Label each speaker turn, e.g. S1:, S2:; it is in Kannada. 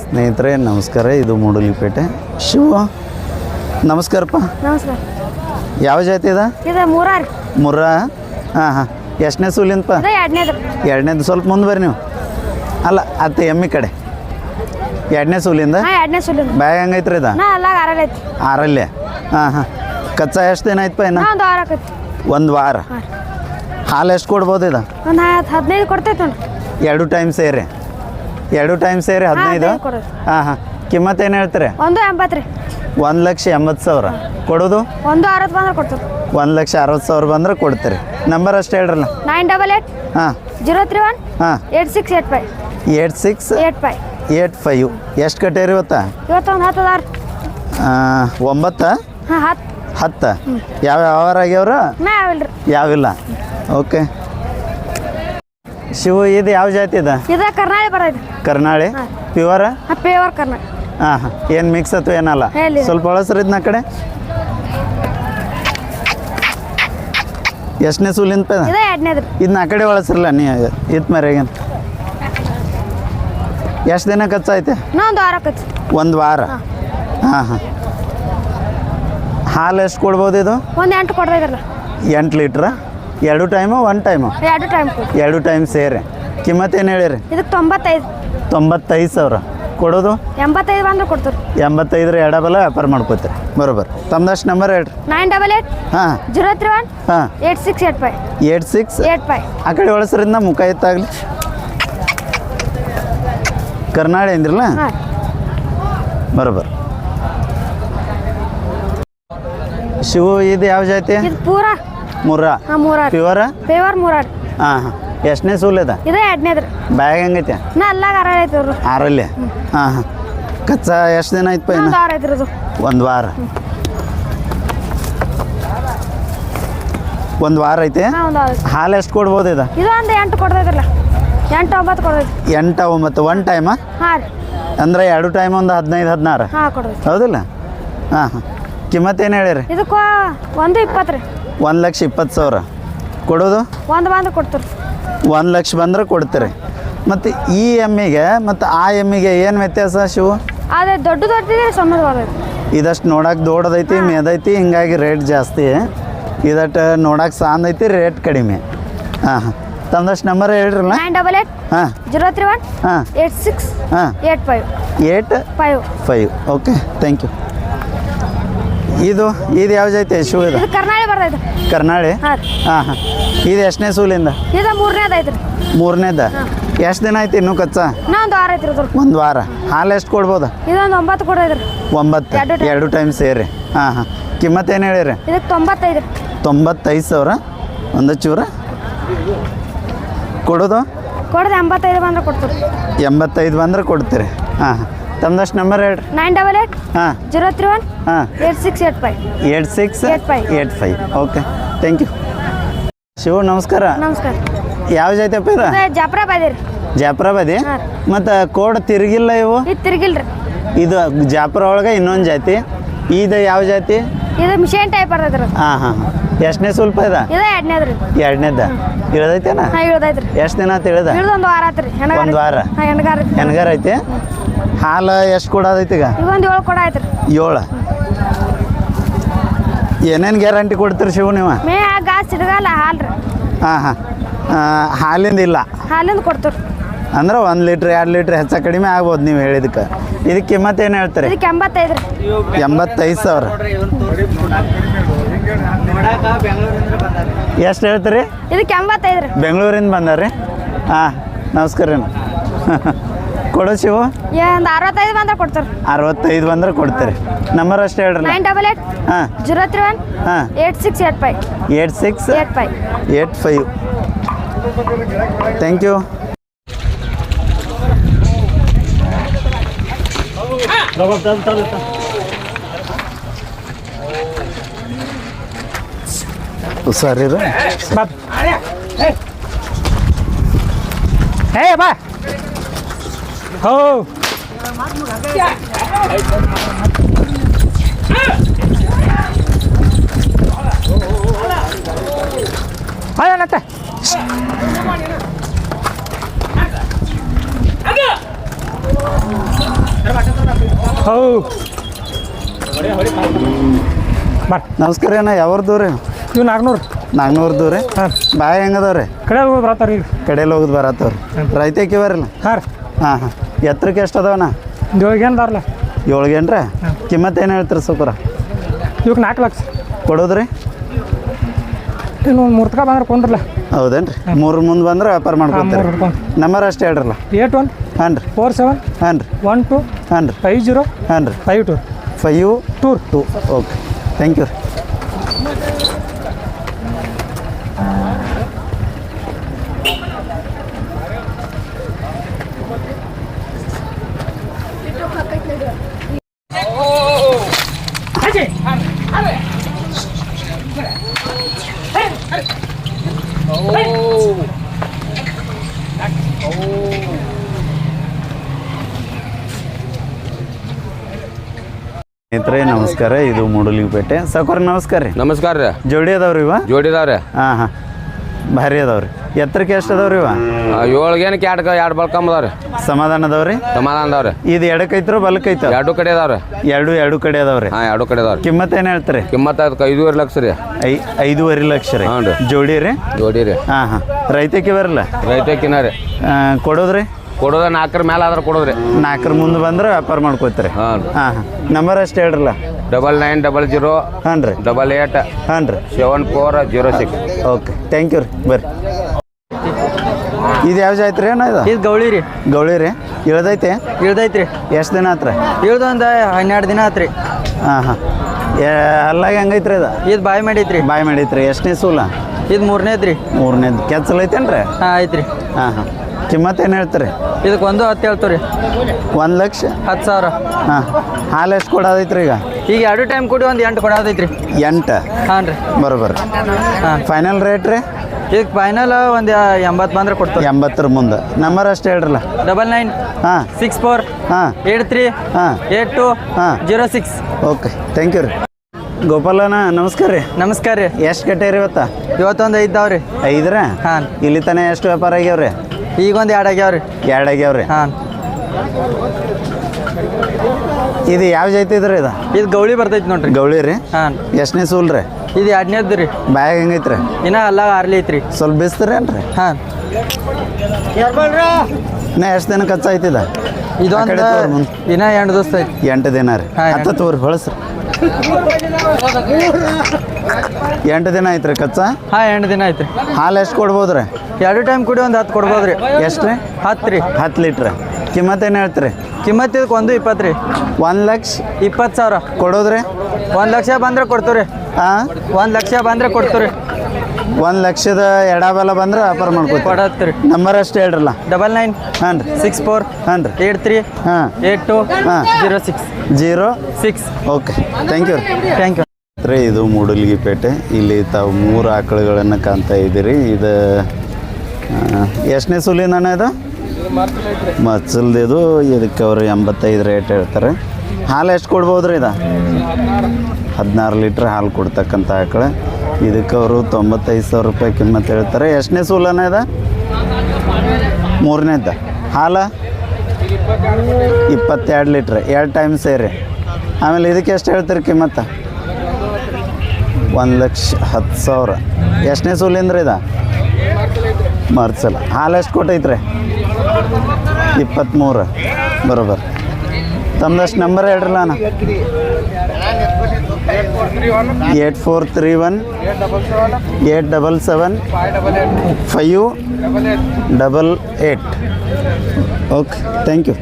S1: ಸ್ನೇಹಿತರೆ ನಮಸ್ಕಾರ. ಇದು ಮೂಡಲಿಪೇಟೆ. ಶಿವ ನಮಸ್ಕಾರಪ್ಪ.
S2: ನಮಸ್ಕಾರ.
S1: ಯಾವ ಜಾತಿ ಇದ
S2: ಇದು ಮೂರಾರಿ.
S1: ಮುರ್ರ ಹಾಂ ಹಾಂ. ಎಷ್ಟನೇ ಸೂಲಿಂದಪ್ಪ
S2: ಇದು ಎರಡನೇದು.
S1: ಎರಡನೇದು ಸ್ವಲ್ಪ ಮುಂದೆ ಬರ್ರಿ ನೀವು. ಅಲ್ಲ ಅತ್ತೆ ಎಮ್ಮಿ ಕಡೆ. ಎರಡನೇ ಸೂಲಿಂದ?
S2: ಹಾಂ ಎರಡನೇ
S1: ಬ್ಯಾಗ್ ಹಂಗೈತ್ರಿ ಇದ?
S2: ನಾ ಎಲ್ಲ ಆರಲ್ಲ
S1: ಹಾಂ ಹಾಂ. ಕಚ್ಚಾ ಎಷ್ಟು ದಿನ ಆಯ್ತಪ್ಪ ಇನ್ನು?
S2: ನಾ ಒಂದು ವಾರ ಆಕೈತಿ.
S1: ಒಂದು ವಾರ?
S2: ಹಾಂ
S1: ಹಾಲು ಎಷ್ಟು ಕೊಡ್ಬೋದು ಇದು?
S2: ಒಂದು ಹತ್ತು ಹದಿನೈದು ಕೊಡ್ತೈತೆ ನೋಡಿ
S1: ಎರಡು ಟೈಮ್ ಸೇರಿ. ಎರಡು ಟೈಮ್ ಸೇರಿ ಹದಿನೈದು? ಹಾ ಹಾ. ಕಿಮ್ಮತ್ತು ಏನು ಹೇಳ್ತೀರಿ?
S2: ಒಂದು ಎಂಬತ್ತು ರೀ.
S1: ಒಂದು ಲಕ್ಷ ಎಂಬತ್ತು ಸಾವಿರ. ಕೊಡೋದು?
S2: ಒಂದು ಅರವತ್ತು ಬಂದ್ರೆ ಕೊಡ್ತೀವಿ.
S1: ಒಂದು ಲಕ್ಷ ಅರವತ್ತು ಸಾವಿರ ಬಂದ್ರೆ ಕೊಡ್ತೀರಿ. ನಂಬರ್ ಅಷ್ಟು ಹೇಳ್ರಲ್ಲ?
S2: ನೈನ್ ಡಬಲ್ ಏಟ್
S1: ಹಾಂ.
S2: ಜೀರೋ ತ್ರೀ ಒನ್
S1: ಹಾಂ.
S2: Eight six eight five
S1: eight six
S2: eight five
S1: eight five ಎಷ್ಟು ಕಟ್ಟೇರಿ ಇವತ್ತ?
S2: ಇವತ್ತು ಒಂದು ಹತ್ತು ಅದಾರ.
S1: ಒಂಬತ್ತ?
S2: ಹಾಂ ಹತ್ತು.
S1: ಹತ್ತು. ಯಾವ ಯಾವ ಆಗ್ಯಾವ್ರ?
S2: ಯಾವಿಲ್ಲ
S1: ಓಕೆ ಶಿವು ಇದು ಯಾವ ಜಾತಿ ಇದೆ?
S2: ಇದ ಕರ್ನಾಳಿ ಬರ್ತೈತಿ
S1: ಕರ್ನಾಳಿ?
S2: ಪ್ಯೂರ್ ಪ್ಯೂರ್ ಕರ್ನಾಳಿ
S1: ಹಾಂ ಹಾಂ. ಏನು ಮಿಕ್ಸ್ ಅಥವಾ ಏನಲ್ಲ? ಸ್ವಲ್ಪ ಬಳಸ್ರಿ ಇದನ್ನ ಕಡೆ. ಎಷ್ಟನೇ ಸೂಲಿಂದ ಪೇದ
S2: ಇದು ಎರಡನೇದು.
S1: ಇದನ್ನ ಆ ಕಡೆ ಒಳಸ್ರಲ್ಲ ನೀ ಇತ್ ಮೇರೆಗೇನು ಎಷ್ಟು ದಿನ
S2: ನಾ ಒಂದು ವಾರ
S1: ಹಾಂ. ಹಾಂ ಹಾಲು ಎಷ್ಟು ಕೊಡ್ಬೋದು ಇದು?
S2: ಒಂದು ಎಂಟು ಕೊಡ್ತೈತ್ರಲ್ಲ
S1: ಎಂಟು ಲೀಟ್ರ? ಎರಡು ಟೈಮು ಒನ್ ಟೈಮು
S2: ಎರಡು ಟೈಮ್ ಕೊಡಿ.
S1: ಎರಡು ಟೈಮ್ ಸೇರಿ. ಕಿಮ್ಮತ್ ಏನು ಹೇಳಿರಿ?
S2: ಇದು ತೊಂಬತ್ತೈದು.
S1: ತೊಂಬತ್ತೈದು ಸಾವಿರ. ಕೊಡೋದು?
S2: ಎಂಬತ್ತೈದು ಬಂದ್ರೆ ಕೊಡ್ತೀವಿ
S1: ಎಂಬತ್ತೈದರ ಎಡಬಲ ವ್ಯಾಪಾರ ಮಾಡ್ಕೋತೀರಿ. ಬರೋಬರ್. ತಮ್ದಷ್ಟು ನಂಬರ್ ಹೇಳ್ರಿ.
S2: ನೈನ್ ಡಬಲ್ ಏಟ್
S1: ಹಾಂ.
S2: ಜೀರೋ ತ್ರೀ ಒನ್
S1: ಹಾಂ.
S2: Eight six eight five
S1: eight six
S2: eight five
S1: ಆ ಕಡೆ ಒಳಸ್ರಿಂದ ಮುಖ ಎತ್ತಾಗಲಿ. ಕರ್ನಾಳೆ ಅಂದ್ರಲ್ಲ?
S2: ಹಾಂ.
S1: ಬರೋಬ್ಬರ ಶಿವು ಇದು ಯಾವ ಜಾತಿ?
S2: ಇದು ಪೂರ
S1: ಮುರ್ರ
S2: ಹಾಂ ಮೂರಾರು. ಪೇವರ್ ಮೂರಾರು.
S1: ಹಾಂ ಹಾಂ. ಎಷ್ಟನೇ ಸೂಲ್
S2: ಇದು ಎರಡನೇದು. ರೀ
S1: ಬ್ಯಾಗ್ ಹೆಂಗೈತೆ?
S2: ನಾ ಅಲ್ಲಾಗ ಐತಿ ಅವ್ರು
S1: ಆರಲ್ಲಿ? ಹಾಂ ಹಾಂ. ಕಚ್ಚಾ ಎಷ್ಟು ದಿನ ಆಯ್ತು
S2: ಒಂದು
S1: ಇನ್ನು
S2: ವಾರ ಐತ್ರಿ ಅದು
S1: ಒಂದು ವಾರ. ಒಂದು ವಾರ ಐತೆ?
S2: ಹಾಂ ಒಂದು.
S1: ಹಾಲು ಎಷ್ಟು ಕೊಡ್ಬೋದು ಇದು?
S2: ಇದು ಒಂದು ಎಂಟು ಕೊಡ್ತೈತ್ರಲ್ಲ ಎಂಟು ಒಂಬತ್ತು ಕೊಡ್ತೈತಿ
S1: ಎಂಟು ಒಂಬತ್ತು. ಒನ್ ಟೈಮ
S2: ಹಾಂ ರೀ.
S1: ಅಂದ್ರೆ ಎರಡು ಟೈಮ್ ಒಂದು ಹದಿನೈದು ಹದಿನಾರು?
S2: ಹಾ ಕೊಡ್ತೈತಿ
S1: ಹೌದಿಲ್ಲ? ಹಾಂ ಹಾಂ. ಕಿಮ್ಮತ್ತೇನು ಏನು ಹೇಳಿರಿ?
S2: ಇದಕ್ಕೆ ಒಂದು ಇಪ್ಪತ್ತು ರೀ.
S1: ಒಂದು ಲಕ್ಷ ಇಪ್ಪತ್ತು ಸಾವಿರ. ಕೊಡೋದು?
S2: ಒಂದು ಬಂದ್ರೆ ಕೊಡ್ತೀರಿ.
S1: ಒಂದು ಲಕ್ಷ ಬಂದ್ರೆ ಕೊಡ್ತೀರಿ. ಮತ್ತು ಈ ಎಮ್ಮಿಗೆ ಮತ್ತು ಆ ಎಮ್ಮಿಗೆ ಏನು ವ್ಯತ್ಯಾಸ ಶಿವು?
S2: ಅದೇ ದೊಡ್ಡ ದೊಡ್ಡದಿದೆ
S1: ಇದಷ್ಟು ನೋಡಕ್ಕೆ ದೊಡ್ಡದೈತಿ ಮೇದೈತಿ ಹಿಂಗಾಗಿ ರೇಟ್ ಜಾಸ್ತಿ. ಇದಟ್ಟು ನೋಡಕ್ಕೆ ಸಾಂದೈತಿ ರೇಟ್ ಕಡಿಮೆ. ಹಾಂ ಹಾಂ. ತಂದಷ್ಟು ನಂಬರ್ ಹೇಳ್ರಲ್ಲ?
S2: ನೈನ್ ಡಬಲ್ ಏಟ್
S1: ಹಾಂ.
S2: ಜೀರೋ ತ್ರೀ ಒನ್
S1: ಹಾಂ.
S2: ಏಟ್ ಸಿಕ್ಸ್
S1: ಹಾಂ.
S2: Eight five
S1: eight
S2: five.
S1: Five. Okay thank you. ಇದು ಇದು ಯಾವ ಐತೆ ಶೂ ಇದು?
S2: ಕರ್ನಾಳಿ ಬರ್ತೈತೆ.
S1: ಕರ್ನಾಳಿ?
S2: ಹಾಂ
S1: ಹಾಂ ಹಾಂ. ಇದು ಎಷ್ಟನೇ ಸೂಲಿಂದ?
S2: ಇದು ಮೂರನೇದ ಐತ್ರಿ.
S1: ಮೂರನೇದ? ಎಷ್ಟು ದಿನ ಐತಿ ಇನ್ನೂ ಕಚ್ಚಾ?
S2: ಒಂದು ವಾರ ಐತ್ರಿ
S1: ಒಂದು ವಾರ. ಹಾಲು ಎಷ್ಟು ಕೊಡ್ಬೋದು?
S2: ಇದೊಂದು ಒಂಬತ್ತು ಕೊಡೋದ್ರಿ
S1: ಒಂಬತ್ತು.
S2: ಎರಡು time.
S1: ಎರಡು ಟೈಮ್ ಸೇರಿ. ಹಾಂ ಹಾಂ. ಕಿಮ್ಮತ್ತು ಏನು ಹೇಳಿರಿ?
S2: ಇದಕ್ಕೆ ತೊಂಬತ್ತೈದು.
S1: ತೊಂಬತ್ತೈದು ಸಾವಿರ? ಒಂದು ಚೂರ? ಕೊಡೋದು?
S2: ಕೊಡೋದು ಎಂಬತ್ತೈದು ಬಂದ್ರೆ ಕೊಡ್ತೀರಿ
S1: ಎಂಬತ್ತೈದು ಬಂದ್ರೆ ಕೊಡ್ತೀರಿ. ಹಾಂ ಹಾಂ. ತಮ್ಮದಷ್ಟು ನಂಬರ್ ಹೇಳ್ರಿ.
S2: ನೈನ್ ಡಬಲ್ ಏಟ್
S1: ಹಾಂ.
S2: ಜೀರೋ ತ್ರೀ ಒನ್
S1: ಹಾಂ.
S2: Eight six eight five
S1: eight six
S2: eight five
S1: eight five okay thank you Shiva ನಮಸ್ಕಾರ.
S2: ನಮಸ್ಕಾರ.
S1: ಯಾವ ಜಾತಿ ಇದು?
S2: ಜಾಫ್ರಾಬಾದಿ ರೀ.
S1: ಜಾಫ್ರಾಬಾದಿ. ಮತ್ತು ಕೋಡ್ ತಿರುಗಿಲ್ಲ ಇವು?
S2: ಇದು ತಿರ್ಗಿಲ್ರಿ.
S1: ಇದು ಜಾಫ್ರ ಒಳಗೆ ಇನ್ನೊಂದು ಜಾತಿ. ಇದು ಯಾವ ಜಾತಿ?
S2: ಇದು ಮಿಷನ್ ಟೈಪ್ ಬರ್ತೈತ್ರಿ.
S1: ಹಾಂ ಹಾಂ ಎಷ್ಟನೇ ಸ್ವಲ್ಪ ಇದ?
S2: ಇದು ಎರಡನೇದು ರೀ.
S1: ಎರಡನೇದ? ಇಳ್ದೈತೇನ?
S2: ಹಾಂ ಇಳ್ದೈತ್ರಿ.
S1: ಎಷ್ಟು ದಿನ ಅಂತ ಇಳ್ದ?
S2: ಇಳ್ದು ಒಂದು ವಾರ ಆತ್ರಿ ರೀ.
S1: ಒಂದು ವಾರ?
S2: ಹೆಣಗಾರ.
S1: ಹೆಣ್ಗಾರ ಐತಿ? ಹಾಲು ಎಷ್ಟು ಕೊಡೋದೈತಿ ಈಗ?
S2: ಒಂದು ಏಳು ಕೊಡ ಆಯ್ತ್ರಿ.
S1: ಏಳು? ಏನೇನು ಗ್ಯಾರಂಟಿ ಕೊಡ್ತೀರಿ ಶಿವ ನೀವು?
S2: ಮೇ ಗಾಸ್ ಸಿಡಗಲ್ಲ ಹಾಲು ರೀ
S1: ಹಾಂ. ಹಾಂ ಹಾಲಿಂದ ಇಲ್ಲ?
S2: ಹಾಲಿಂದ ಕೊಡ್ತೀರಿ
S1: ಅಂದ್ರೆ ಒಂದು ಲೀಟ್ರ್ ಎರಡು ಲೀಟ್ರ್ ಹೆಚ್ಚು ಕಡಿಮೆ ಆಗ್ಬೋದು ನೀವು ಹೇಳಿದಕ್ಕೆ. ಇದಕ್ಕೆ ಕಿಮ್ಮತ್ತು ಏನು ಹೇಳ್ತೀರಿ?
S2: ಇದಕ್ಕೆ ಎಂಬತ್ತೈದು ರೀ.
S1: ಎಂಬತ್ತೈದು ಸಾವಿರ. ಎಷ್ಟು ಹೇಳ್ತೀರಿ?
S2: ಇದಕ್ಕೆ ಎಂಬತ್ತೈದು ರೀ.
S1: ಬೆಂಗಳೂರಿಂದ ರೀ ಹಾಂ ನಮಸ್ಕಾರ ರೀ ಕೊಡೋ ಶಿವು.
S2: ಒಂದು ಅರವತ್ತೈದು ಬಂದ್ರೆ ಕೊಡ್ತಾರೆ.
S1: ಅರವತ್ತೈದು ಬಂದ್ರೆ ಕೊಡ್ತೀರಿ. ನಂಬರ್ ಅಷ್ಟೇ ಹೇಳ್ರಿ
S2: ನೈನ್ ಡಬಲ್ ಏಟ್
S1: ಹಾಂ.
S2: ಜೀರೋ ತ್ರೀ ಒನ್
S1: ಹಾಂ.
S2: Eight six eight five
S1: eight six
S2: eight five
S1: eight five thank you ಸರಿ ರೀ
S3: ಹೇ ಬಾ. ಹೋ. ಅಯ್ಯನತ್ತೆ ಹೌ.
S1: ನಮಸ್ಕಾರ ಅಣ್ಣ ಯಾವ್ದು ದೂರ
S3: ಇವು ನಾಲ್ಕುನೂರು
S1: ನಾಗ್ನೂರ್ದು ರೀ?
S3: ಹಾಂ.
S1: ಬಾಯ್ ಹೆಂಗದವ್ರಿ
S3: ಕಡೆ ಹೋಗಿ ಬರತ್ತವ್ರಿ
S1: ಕಡೆಯಲ್ಲಿ ಹೋಗೋದು ಬರತ್ತವ್ರಿ ರೈತ ಬರಲ್ಲ
S3: ಹಾಂ ರೀ.
S1: ಹಾಂ ಹಾಂ. ಎತ್ತರಕ್ಕೆ ಎಷ್ಟು ಅದಾವಣ್ಣ
S3: ಇವಾಗ ಬರಲ. ಬರಲ್ಲ
S1: ರೀ ಕಿಮ್ಮತ್ತು ಏನು ಹೇಳ್ತೀರಿ ಸುಕರ?
S3: ಇವಕ್ಕೆ ನಾಲ್ಕು ಲಕ್ಷ.
S1: ಕೊಡೋದ್ರಿ?
S3: ಇನ್ನು ಒಂದು ಮೂರು ತಕ ಬಂದ್ರೆ ಕೊಂಡ್ರಲ್ಲ
S1: ಹೌದೇನ್ರಿ? ಮೂರು ಮುಂದೆ ಬಂದ್ರೆ ವ್ಯಾಪಾರ ಮಾಡ್ಕೊತೀರಿ. ನಂಬರ್ ಅಷ್ಟೇ ಹೇಳ್ರಲ್ಲ.
S3: ಏಟ್ ಒನ್
S1: ಹಾಂ ರೀ
S3: ಫೋರ್ ಸೆವೆನ್
S1: ಹಾಂ ರೀ
S3: ಒನ್ ಟು
S1: ಹಾಂ ರೀ
S3: ಫೈವ್ ಜೀರೋ
S1: ಹಾಂ ರೀ
S3: five two.
S1: Five
S3: two.
S1: Two. Okay. Thank you ರೀ. ಸ್ನೇಹಿತರೆ ನಮಸ್ಕಾರ. ಇದು ಮೂಡಲಿಪೇಟೆ ಸಾಕೋರ ನಮಸ್ಕಾರ ರೀ.
S4: ನಮಸ್ಕಾರ ರೀ.
S1: ಜೋಡಿ ಅದಾವ್ರಿ ಇವ?
S4: ಜೋಡಿದಾವ್ರಿ
S1: ಹಾಂ ಹಾಂ. ಭಾರಿ ಅದಾವ್ರಿ. ಎತ್ತರಕ್ಕೆ ಎಷ್ಟು ಅದಾವ್ರಿ ಇವ?
S4: ಏಳ್ಗೇನಕ್ಕೆ ಎರಡು ಎರಡು ಬಳ್ಕಂಬ ಅದಾವ್ರಿ.
S1: ಸಮಾಧಾನ ಅದಾವ್ರಿ?
S4: ಸಮಾಧಾನ ಅದಾವ್ರಿ.
S1: ಇದು ಎಡಕ್ಕೈತ್ರೋ ಬಲಕ್ಕೈತ
S4: ಎರಡು ಕಡೆ ಅದಾವ್ರಿ.
S1: ಎರಡು ಎರಡು ಕಡೆ ಅದಾವ್ರಿ.
S4: ಹಾಂ ಎರಡು ಕಡೆ ಅದಾವ್ರಿ.
S1: ಕಿಮ್ಮತ್ ಏನು ಹೇಳ್ತಾರೆ?
S4: ಕಿಮ್ಮತ್ ಅದಕ್ಕೆ ಐದೂವರೆ ಲಕ್ಷ ರೀ.
S1: ಐ ಐದೂವರೆ ಲಕ್ಷ ರೀ.
S4: ಹ್ಞೂ ರೀ.
S1: ಜೋಡಿ ರೀ?
S4: ಜೋಡಿ ರೀ.
S1: ಹಾಂ ಹಾಂ. ರೈತಕ್ಕೆ ಬರಲ್ಲ?
S4: ರೈತಕ್ಕಿನ ರೀ.
S1: ಕೊಡೋದ್ರಿ?
S4: ಕೊಡೋದ ನಾಲ್ಕರ ಮೇಲೆ ಆದ್ರೆ ಕೊಡೋದ್ರಿ.
S1: ನಾಲ್ಕರ ಮುಂದೆ ಬಂದ್ರೆ ವ್ಯಾಪಾರ ಮಾಡ್ಕೋತೀರಿ.
S4: ಹಾಂ ರೀ.
S1: ಹಾಂ ಹಾಂ. ನಂಬರ್ ಅಷ್ಟು ಹೇಳ್ರಲ್ಲ.
S4: ಡಬಲ್ ನೈನ್ ಡಬಲ್ ಜೀರೋ
S1: ಹಾಂ ರೀ.
S4: ಡಬಲ್ ಏಟ್
S1: ಹಾಂ ರೀ.
S4: Seven four zero six
S1: okay thank you ರೀ. ಬರ್ರಿ. ಇದು ಯಾವ ಐತ್ರಿ ಅಣ್ಣ ಇದು?
S5: ಇದು ಗೌಳಿ ರೀ.
S1: ಗೌಳಿ ರೀ. ಇಳ್ದೈತೆ?
S5: ಇಳ್ದೈತ್ರಿ.
S1: ಎಷ್ಟು ದಿನ ಆತ್ರ?
S5: ಇಳ್ದು ಒಂದು ಹನ್ನೆರಡು ದಿನ ಆತ್ರಿ.
S1: ಹಾಂ ಹಾಂ. ಅಲ್ಲಾಗ ಹೆಂಗೈತ್ರಿ ಇದು?
S5: ಇದು ಬಾಯಿ ಮಾಡೈತ್ರಿ.
S1: ಬಾಯ್ ಮಾಡೈತ್ರಿ. ಎಷ್ಟನೇ ಸೂಲ?
S5: ಇದು ಮೂರನೇದ್ರಿ.
S1: ಮೂರನೇದು. ಕೆಚ್ಚಲ್ ಐತೇನ್ರಿ?
S5: ಹಾಂ ಐತ್ರಿ.
S1: ಹಾಂ ಹಾಂ. ಕಿಮ್ಮತ್ ಏನು ಹೇಳ್ತೀರಿ?
S5: ಇದಕ್ಕೆ ಒಂದು ಹತ್ತು ಹೇಳ್ತೀವಿ ರೀ
S1: ಒಂದು ಲಕ್ಷ?
S5: ಹತ್ತು ಸಾವಿರ.
S1: ಹಾಂ. ಹಾಲು ಎಷ್ಟು ಕೊಡೋದೈತ್ರಿ ಈಗ?
S5: ಈಗ ಎರಡು ಟೈಮ್ ಕೊಡಿ ಒಂದು ಎಂಟು ಕೊಡೋದೈತ್ರಿ.
S1: ಎಂಟು?
S5: ಹಾಂ ರೀ.
S1: ಬರೋಬರ್ರಿ
S5: ಹಾಂ.
S1: ಫೈನಲ್ ರೇಟ್ ರೀ?
S5: ಈಗ ಫೈನಲ್ ಒಂದು ಎಂಬತ್ತು ಬಂದ್ರೆ ಕೊಡ್ತೀವಿ
S1: ಎಂಬತ್ತರ ಮುಂದೆ. ನಂಬರ್ ಅಷ್ಟು ಹೇಳ್ರಲ್ಲ?
S5: Double nine.
S1: ಹಾಂ.
S5: Six four.
S1: ಹಾಂ.
S5: Eight three.
S1: ಹಾಂ.
S5: Eight two.
S1: ಹಾಂ.
S5: Zero six.
S1: Okay. Thank you ರೀ. ಗೋಪಾಲನ ನಮಸ್ಕಾರ ರೀ.
S5: ನಮಸ್ಕಾರ ರೀ.
S1: ಎಷ್ಟು ಕಟ್ಟೇರಿ ಇವತ್ತ?
S5: ಇವತ್ತೊಂದು ಐದು ರೀ
S1: ಐದ್ರ?
S5: ಹಾಂ
S1: ಇಲ್ಲಿ ತನಕ ಎಷ್ಟು ವ್ಯಾಪಾರ ಆಗ್ಯಾವ್ರಿ?
S5: ಈಗ ಒಂದು ಎರಡು ಆಗ್ಯಾವ ರೀ
S1: ಎರಡು ಆಗ್ಯಾವ್ರಿ?
S5: ಹಾಂ.
S1: ಇದು ಯಾವ ಜೈತಿ ಇದ್ರಿ ಇದು?
S5: ಇದು ಗೌಳಿ ಬರ್ತೈತಿ ನೋಡ್ರಿ.
S1: ಗೌಳಿ ರೀ?
S5: ಹಾಂ.
S1: ಎಷ್ಟನೇ ಸೂಲ್ ರೀ?
S5: ಇದು ಎರಡನೇದ್ದು ರೀ.
S1: ಬ್ಯಾಗ್ ಹೆಂಗೈತ್ರಿ?
S5: ಇನ್ನ ಅಲ್ಲ ಆರ್ಲಿ ಐತ್ರಿ.
S1: ಸ್ವಲ್ಪ ಬಿಸ್ತೀರೇನ್ರಿ?
S5: ಹಾಂ.
S1: ಇನ್ನ ಎಷ್ಟು ದಿನ ಕಡೆ
S5: ಇದೊಂದು ದಿನ ಎಂಟು ದಿವಸ ಐತಿ
S1: ಎಂಟು ದಿನ ರೀ. ಹತ್ತ ತೋರಿ ಬಳಸ್ರಿ ಎಂಟು ದಿನ ಐತ್ರಿ ಕಚ್ಚಾ?
S5: ಹಾಂ ಎಂಟು ದಿನ ಐತ್ರಿ
S1: ಹಾಲು ಎಷ್ಟು ಕೊಡ್ಬೋದ್ರಿ
S5: ಎರಡು ಟೈಮ್ ಕುಡಿ ಒಂದು ಹತ್ತು ಕೊಡ್ಬೋದು ರೀ.
S1: ಎಷ್ಟು ರೀ?
S5: ಹತ್ತು ರೀ.
S1: ಹತ್ತು ಲೀಟ್ರ್. ಕಿಮ್ಮತ್ತೇನು ಹೇಳ್ತೀರಿ?
S5: ಕಿಮ್ಮತ್ತು ಇದಕ್ಕೆ ಒಂದು ಇಪ್ಪತ್ತು ರೀ.
S1: ಒಂದು ಲಕ್ಷ?
S5: ಇಪ್ಪತ್ತು ಸಾವಿರ.
S1: ಕೊಡೋದ್ರಿ?
S5: ಒಂದು ಲಕ್ಷ ಬಂದ್ರೆ ಕೊಡ್ತೀವಿ ರೀ
S1: ಹಾಂ
S5: ಒಂದು ಲಕ್ಷ ಬಂದರೆ ಕೊಡ್ತೀವಿ ರೀ
S1: ಒಂದು ಲಕ್ಷದ ಎಡಬಲ ಬಂದ್ರೆ ವ್ಯಾಪಾರ ಮಾಡ್ಕೋತೀವಿ.
S5: ಕೊಡತ್ತಿ
S1: ನಂಬರ್ ಅಷ್ಟು ಹೇಳ್ರಲ್ಲ.
S5: ಡಬಲ್ ನೈನ್
S1: ಹಾಂ ರೀ.
S5: ಸಿಕ್ಸ್ ಫೋರ್
S1: ಹಾಂ ರೀ.
S5: ಏಟ್ ತ್ರೀ
S1: ಹಾಂ.
S5: ಏಟ್ ಟು
S1: ಹಾಂ.
S5: Zero six
S1: zero
S5: six
S1: okay thank you
S5: thank you
S1: ರೀ ಇದು ಮೂಡಲ್ಗಿ ಪೇಟೆ ಇಲ್ಲಿ ತಾವು ಮೂರು ಆಕಳುಗಳನ್ನು ಕಾಣ್ತಾ ಇದ್ದೀರಿ. ಇದು ಎಷ್ಟನೇ ಸುಲಿನ ಇದು? ಮಚ್ಚಲ್ದಿದು ಇದಕ್ಕೆ ಅವರು ಎಂಬತ್ತೈದು ರೇಟ್ ಹೇಳ್ತಾರೆ. ಹಾಲು ಎಷ್ಟು ಕೊಡ್ಬೋದು ರೀ ಇದು? ಹದಿನಾರು ಲೀಟ್ರ್ ಹಾಲು ಕೊಡ್ತಕ್ಕಂಥ ಆಕಳು. ಇದಕ್ಕೆ ಅವರು ತೊಂಬತ್ತೈದು ಸಾವಿರ ರೂಪಾಯಿ ಕಿಮ್ಮತ್ತು ಹೇಳ್ತಾರೆ. ಎಷ್ಟನೇ ಸೂಲನ ಇದೆ? ಮೂರನೇದ. ಹಾಲ? ಇಪ್ಪತ್ತೆರಡು ಲೀಟ್ರ್. ಎರಡು ಟೈಮ್ ಸೇರಿ. ಆಮೇಲೆ ಇದಕ್ಕೆ ಎಷ್ಟು ಹೇಳ್ತೀರಿ ಕಿಮ್ಮತ್ತ? ಒಂದು ಲಕ್ಷ ಹತ್ತು ಸಾವಿರ. ಎಷ್ಟನೇ ಸೂಲಿಂದ್ರ ಇದು? ಮರ್ಸಲ್ಲ. ಹಾಲು ಎಷ್ಟು ಕೊಟ್ಟೈತ್ರಿ? ಇಪ್ಪತ್ತ್ಮೂರು ಬರೋಬರ್. ತಮ್ದಷ್ಟು ನಂಬರ್ ಹೇಳ್ರಲ್ಲ ಅಣ್ಣ? Eight four three one eight double seven five double eight okay thank you